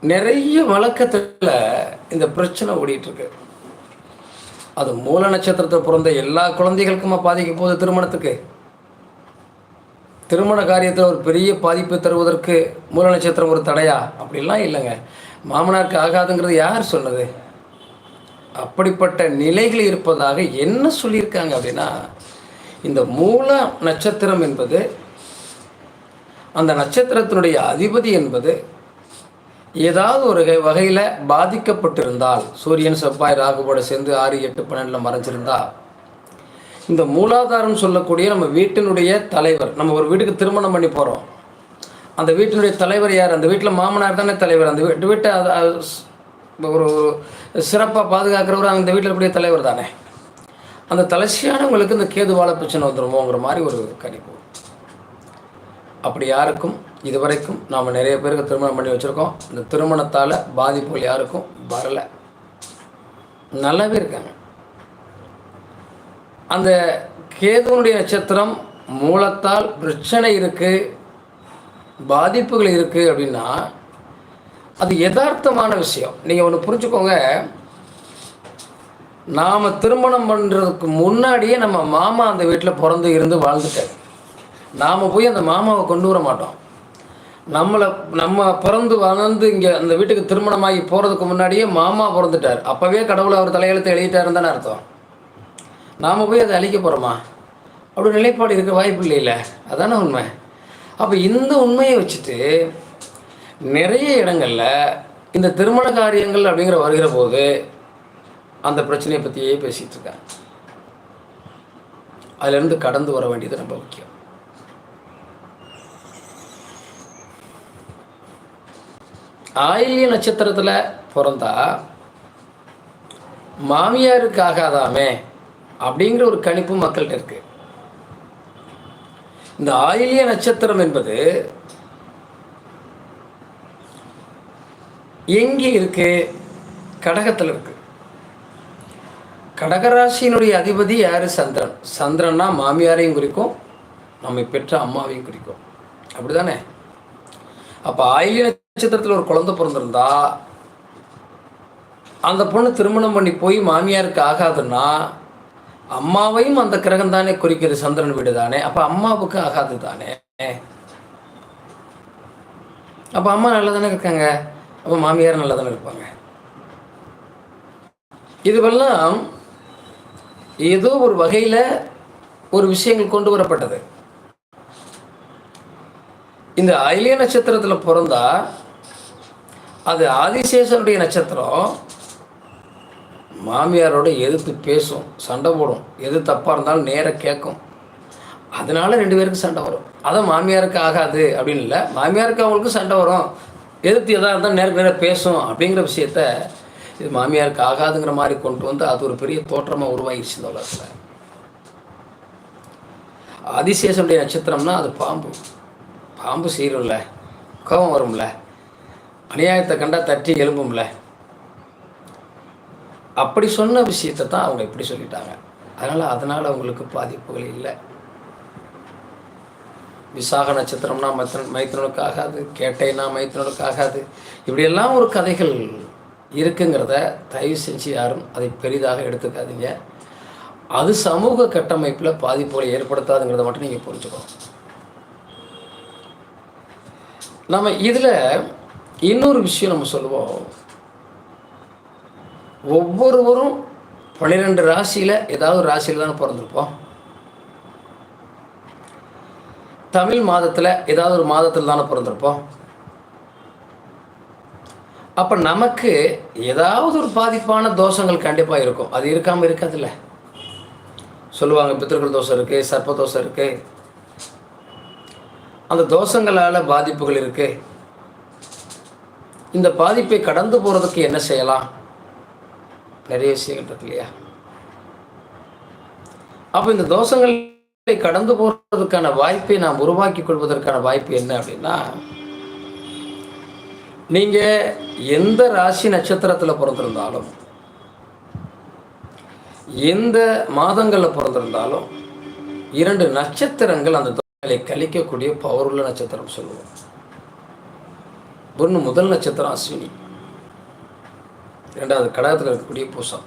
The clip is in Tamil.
நிறைய வழக்கத்தில் இந்த பிரச்சனை ஓடிட்டு இருக்கு அது மூல நட்சத்திரத்தை பிறந்த எல்லா குழந்தைகளுக்குமா பாதிக்க போகுது திருமணத்துக்கு. திருமண காரியத்தில் ஒரு பெரிய பாதிப்பை தருவதற்கு மூல நட்சத்திரம் ஒரு தடையா? அப்படிலாம் இல்லைங்க. மாமனாருக்கு ஆகாதுங்கிறது யார் சொன்னது? அப்படிப்பட்ட நிலைகள் இருப்பதாக என்ன சொல்லியிருக்காங்க அப்படின்னா இந்த மூல நட்சத்திரம் என்பது அந்த நட்சத்திரத்தினுடைய அதிபதி என்பது ஏதாவது ஒரு வகையில் பாதிக்கப்பட்டிருந்தால் சூரியன் செவ்வாய் ராகுபோட சேர்ந்து ஆறு எட்டு பன்னெண்டில் மறைஞ்சிருந்தா இந்த மூலாதாரம் சொல்லக்கூடிய நம்ம வீட்டினுடைய தலைவர் நம்ம ஒரு வீட்டுக்கு திருமணம் பண்ணி போகிறோம் அந்த வீட்டினுடைய தலைவர் யார்? அந்த வீட்டில் மாமனார் தானே தலைவர். அந்த வீட்டு வீட்டை ஒரு சிறப்பாக பாதுகாக்கிறவர் அந்த வீட்டில் இருக்கக்கூடிய தலைவர் தானே. அந்த தலைசியானவங்களுக்கு இந்த கேதுவால பிரச்சனை வந்துருமோங்கிற மாதிரி ஒரு கணிப்பு. அப்படி யாருக்கும் இதுவரைக்கும் நாம் நிறைய பேருக்கு திருமணம் பண்ணி வச்சுருக்கோம். இந்த திருமணத்தால் பாதிப்புகள் யாருக்கும் வரலை. நல்லாவே இருக்காங்க. அந்த கேதுனுடைய நட்சத்திரம் மூலத்தால் பிரச்சனை இருக்குது பாதிப்புகள் இருக்குது அப்படின்னா அது யதார்த்தமான விஷயம். நீங்கள் ஒன்று புரிஞ்சுக்கோங்க. நாம் திருமணம் பண்ணுறதுக்கு முன்னாடியே நம்ம மாமா அந்த வீட்டில் பிறந்து இருந்து வாழ்ந்துட்டார். நாம் போய் அந்த மாமாவை கொண்டு வர மாட்டோம். நம்மளை நம்ம பிறந்து வளர்ந்து இங்கே அந்த வீட்டுக்கு திருமணமாகி போகிறதுக்கு முன்னாடியே மாமா பிறந்துட்டார். அப்போவே கடவுளை அவர் தலையெழுத்து எழுதிட்டாருன்னு தானே அர்த்தம். நாம் போய் அதை அழிக்க போகிறோமா அப்படி நிலைப்பாடு இருக்க வாய்ப்பு இல்லைல்ல அதானே உண்மை. அப்போ இந்த உண்மையை வச்சுட்டு நிறைய இடங்களில் இந்த திருமண காரியங்கள் அப்படிங்கிற வருகிற போது அந்த பிரச்சனையை பற்றியே பேசிகிட்டு இருக்காங்க. அதுலேருந்து கடந்து வர வேண்டியது ரொம்ப முக்கியம். ஆயில்ய நட்சத்திரத்தில் பிறந்தா மாமியாருக்கு ஆகாதாமே அப்படிங்கிற ஒரு கணிப்பு மக்கள்கிட்ட இருக்கு. இந்த ஆயில்ய நட்சத்திரம் என்பது எங்கே இருக்கு? கடகத்தில் இருக்கு. கடகராசியினுடைய அதிபதி யாரு? சந்திரன். சந்திரன்னா மாமியாரையும் குறிக்கும் நம்மை பெற்ற அம்மாவையும் குறிக்கும். அப்படிதானே அப்போ ஆயில்ய நட்சத்திரத்தில் ஒரு குழந்தை பிறந்திருந்தா அந்த பொண்ணு திருமணம் பண்ணி போய் மாமியாருக்கு ஆகாதுன்னா அம்மாவையும் அந்த கிரகம் தானே குறிக்கிறது சந்திரன் வீடு தானே. அப்போ அம்மாவுக்கு ஆகாது தானே. அப்போ அம்மா நல்லா தானே இருக்காங்க? அப்போ மாமியார் நல்லா தானே இருப்பாங்க? இதுவெல்லாம் ஏதோ ஒரு வகையில் ஒரு விஷயங்கள் கொண்டு வரப்பட்டது. இந்த ஆயிலிய நட்சத்திரத்தில் பிறந்தா அது ஆதிசேஷனுடைய நட்சத்திரம். மாமியாரோட எதிர்த்து பேசும் சண்டை போடும். எது தப்பாக இருந்தாலும் நேராக கேட்கும். அதனால ரெண்டு பேருக்கு சண்டை வரும். அதான் மாமியாருக்கு ஆகாது அப்படின்னு இல்லை. மாமியாருக்கு அவங்களுக்கு சண்டை வரும். எதிர்த்து எதாக இருந்தாலும் நேருக்கு நேராக பேசும் அப்படிங்கிற விஷயத்த இது மாமியாருக்கு ஆகாதுங்கிற மாதிரி கொண்டு வந்து அது ஒரு பெரிய தோற்றமாக உருவாகிடுச்சு இந்த உலகத்தில். ஆதிசேஷனுடைய நட்சத்திரம்னா அது பாம்பு. பாம்பு சீரும்ல கோபம் வரும்ல. அநியாயத்தை கண்டா தட்டி எழும்பும்ல? அப்படி சொன்ன விஷயத்தை தான் அவங்க இப்படி சொல்லிட்டாங்க. அதனால் அதனால் அவங்களுக்கு பாதிப்புகள் இல்லை. விசாக நட்சத்திரம்னா மைத்திரன் மைத்திரனுக்கு ஆகாது கேட்டைனா மைத்திரனுக்கு ஆகாது. இப்படியெல்லாம் ஒரு கதைகள் இருக்குங்கிறத தயவு செஞ்சு யாரும் அதை பெரிதாக எடுத்துக்காதீங்க. அது சமூக கட்டமைப்பில் பாதிப்புகளை ஏற்படுத்தாதுங்கிறத மட்டும் நீங்கள் புரிஞ்சுக்கணும். நம்ம இதில் இன்னொரு விஷயம் நம்ம சொல்லுவோம். ஒவ்வொருவரும் பன்னிரெண்டு ராசியில் ஏதாவது ஒரு ராசியில் தானே பிறந்திருப்போம். தமிழ் மாதத்தில் ஏதாவது ஒரு மாதத்தில் தானே பிறந்திருப்போம். அப்போ நமக்கு ஏதாவது ஒரு பாதிப்பான தோஷங்கள் கண்டிப்பாக இருக்கும். அது இருக்காமல் இருக்காதுல்ல. சொல்லுவாங்க பித்திருக்கள் தோஷம் இருக்குது சர்ப்ப தோஷம் இருக்குது அந்த தோஷங்களால் பாதிப்புகள் இருக்குது இந்த பாதிப்பை கடந்து போகிறதுக்கு என்ன செய்யலாம்? நிறைய விஷயங்கள் இருக்கு இல்லையா? அப்போ இந்த தோஷங்களை கடந்து போகிறதுக்கான வாய்ப்பை நாம் உருவாக்கி கொள்வதற்கான வாய்ப்பு என்ன அப்படின்னா நீங்கள் எந்த ராசி நட்சத்திரத்தில் பிறந்திருந்தாலும் எந்த மாதங்களில் பிறந்திருந்தாலும் இரண்டு நட்சத்திரங்கள் அந்த தோஷங்களை கழிக்கக்கூடிய பவருள்ள நட்சத்திரம் சொல்லுவோம். ஒன்று முதல் நட்சத்திரம் அஸ்வினி. ரெண்டாவது கடகத்தில் இருக்கக்கூடிய பூசம்.